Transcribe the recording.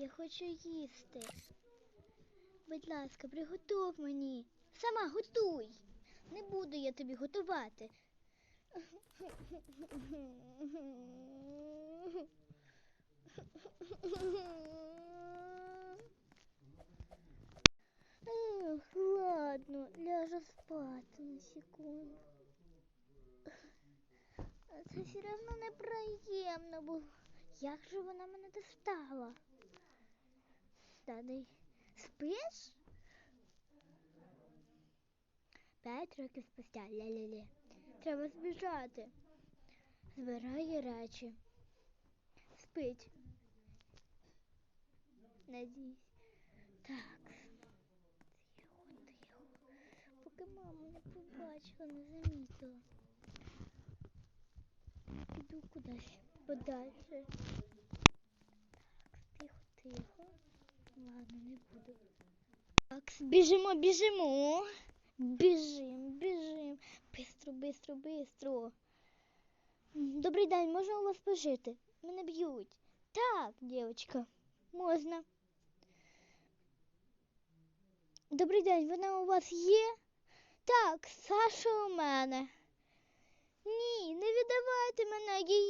Я хочу їсти. Будь ласка, приготуй мені. Сама готуй. Не буду я тобі готувати. Ех, ладно, ляжу спати на секунду. Це все одно неприємно було. Як же вона мене достала? Дай спиш? П'ять років спустя, ля-ля-ля. Треба збіжати. Збирає речі. Спить. Надіюсь. Так. Тихо, тихо. Поки мама не побачила, не замітила. Піду кудись подальше. Так, тихо, тихо. Ладно, не буду. Так, біжимо, біжимо. Біжим, біжим. Бистро, бистро, бистро. Добрий день, можна у вас пожити? Мене б'ють. Так, дівчинка, можна. Добрий день, вона у вас є? Так, Саша у мене. Ні, не віддавайте мене її.